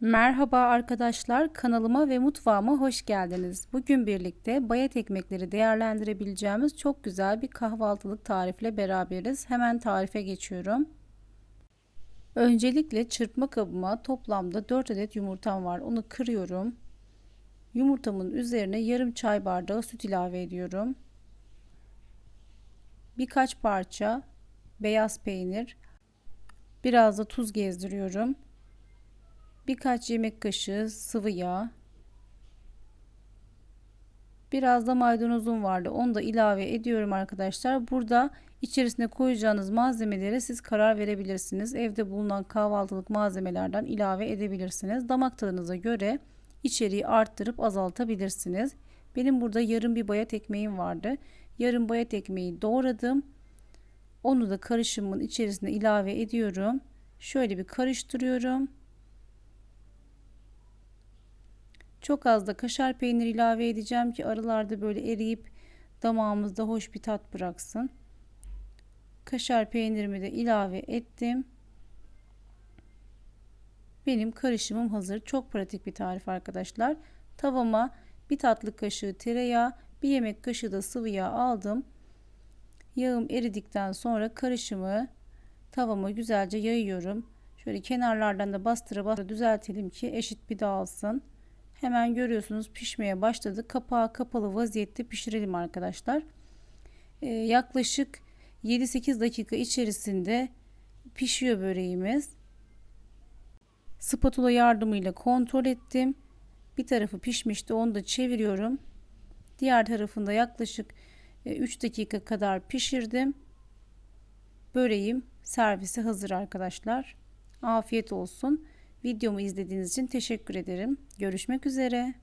Merhaba arkadaşlar kanalıma ve mutfağıma hoş geldiniz. Bugün birlikte bayat ekmekleri değerlendirebileceğimiz çok güzel bir kahvaltılık tarifle beraberiz. Hemen tarife geçiyorum. Öncelikle çırpma kabıma toplamda 4 adet yumurtam var. Onu kırıyorum. Yumurtamın üzerine yarım çay bardağı süt ilave ediyorum. Birkaç parça beyaz peynir, biraz da tuz gezdiriyorum birkaç yemek kaşığı sıvı yağ, biraz da maydanozum vardı. Onu da ilave ediyorum arkadaşlar. Burada içerisine koyacağınız malzemeleri siz karar verebilirsiniz. Evde bulunan kahvaltılık malzemelerden ilave edebilirsiniz. Damak tadınıza göre içeriği arttırıp azaltabilirsiniz. Benim burada yarım bir bayat ekmeğim vardı. Yarım bayat ekmeği doğradım. Onu da karışımın içerisine ilave ediyorum. Şöyle bir karıştırıyorum. Çok az da kaşar peynir ilave edeceğim ki arılarda böyle eriyip damağımızda hoş bir tat bıraksın. Kaşar peynirimi de ilave ettim. Benim karışımım hazır. Çok pratik bir tarif arkadaşlar. Tavama bir tatlı kaşığı tereyağı, bir yemek kaşığı da sıvı yağ aldım. Yağım eridikten sonra karışımı tavama güzelce yayıyorum. Şöyle kenarlardan da bastıra bastıra düzeltelim ki eşit bir dağılsın. Hemen görüyorsunuz pişmeye başladı. Kapağı kapalı vaziyette pişirelim arkadaşlar. Ee, yaklaşık 7-8 dakika içerisinde pişiyor böreğimiz. Spatula yardımıyla kontrol ettim. Bir tarafı pişmişti onu da çeviriyorum. Diğer tarafında yaklaşık 3 e, dakika kadar pişirdim. Böreğim servise hazır arkadaşlar. Afiyet olsun. Videomu izlediğiniz için teşekkür ederim. Görüşmek üzere.